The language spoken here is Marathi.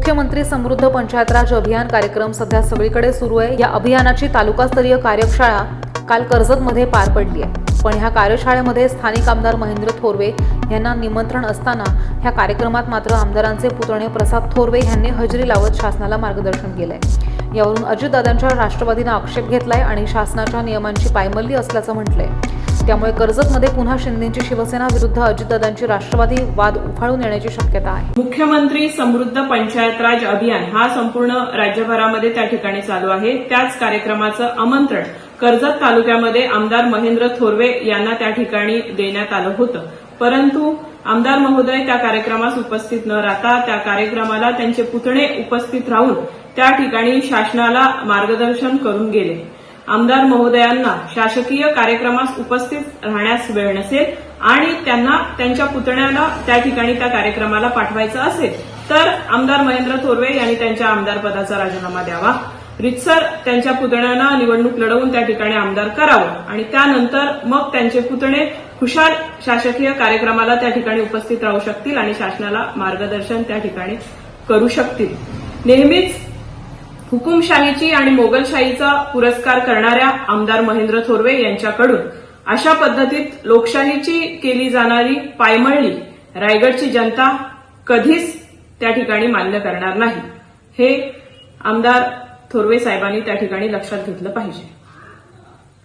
मुख्यमंत्री समृद्ध पंचायत राज अभियान कार्यक्रम सध्या सगळीकडे सुरू आहे. या अभियानाची तालुकास्तरीय कार्यशाळा काल कर्जतमध्ये पार पडली आहे. पण ह्या कार्यशाळेमध्ये स्थानिक आमदार महेंद्र थोरवे यांना निमंत्रण असताना ह्या कार्यक्रमात मात्र आमदारांचे पुतणे प्रसाद थोरवे यांनी हजेरी लावत शासनाला मार्गदर्शन केलं आहे यावरून अजितदादांच्या राष्ट्रवादीनं आक्षेप घेतलाय आणि शासनाच्या नियमांची पायमल्ली असल्याचं म्हटलंय. त्यामुळे कर्जतमध्ये पुन्हा शिंदेची शिवसेना विरुद्ध अजितदादांची राष्ट्रवादी वाद उफाळून येण्याची शक्यता आहे. मुख्यमंत्री समृद्ध पंचायत राज अभियान हा संपूर्ण राज्यभरामध्ये त्या ठिकाणी चालू आहे. त्याच कार्यक्रमाचं आमंत्रण कर्जत तालुक्यामध्ये आमदार महेंद्र थोरवे यांना त्या ठिकाणी देण्यात आलं होतं. परंतु आमदार महोदय त्या कार्यक्रमास उपस्थित न राहता त्या कार्यक्रमाला त्यांचे पुतणे उपस्थित राहून त्या ठिकाणी शासनाला मार्गदर्शन करून गेले. आमदार महोदयांना शासकीय कार्यक्रमास उपस्थित राहण्यास वेळ नसेल आणि त्यांना त्यांच्या पुतण्याला त्या ठिकाणी त्या कार्यक्रमाला पाठवायचं असेल तर आमदार महेंद्र थोरवे यांनी त्यांच्या आमदार पदाचा राजीनामा द्यावा. रितसर त्यांच्या पुतण्यांना निवडणूक लढवून त्या ठिकाणी आमदार करावं आणि त्यानंतर मग त्यांचे पुतणे खुशाल शासकीय कार्यक्रमाला त्या ठिकाणी उपस्थित राहू शकतील आणि शासनाला मार्गदर्शन त्या ठिकाणी करू शकतील. नेहमीच हुकुमशाहीची आणि मोगलशाहीचा पुरस्कार करणाऱ्या आमदार महेंद्र थोरवे यांच्याकडून अशा पद्धतीत लोकशाहीची केली जाणारी पायमळणी रायगडची जनता कधीच त्या ठिकाणी मान्य करणार नाही. हे आमदार थोरवे साहेबांनी त्या ठिकाणी लक्षात घेतलं पाहिजे.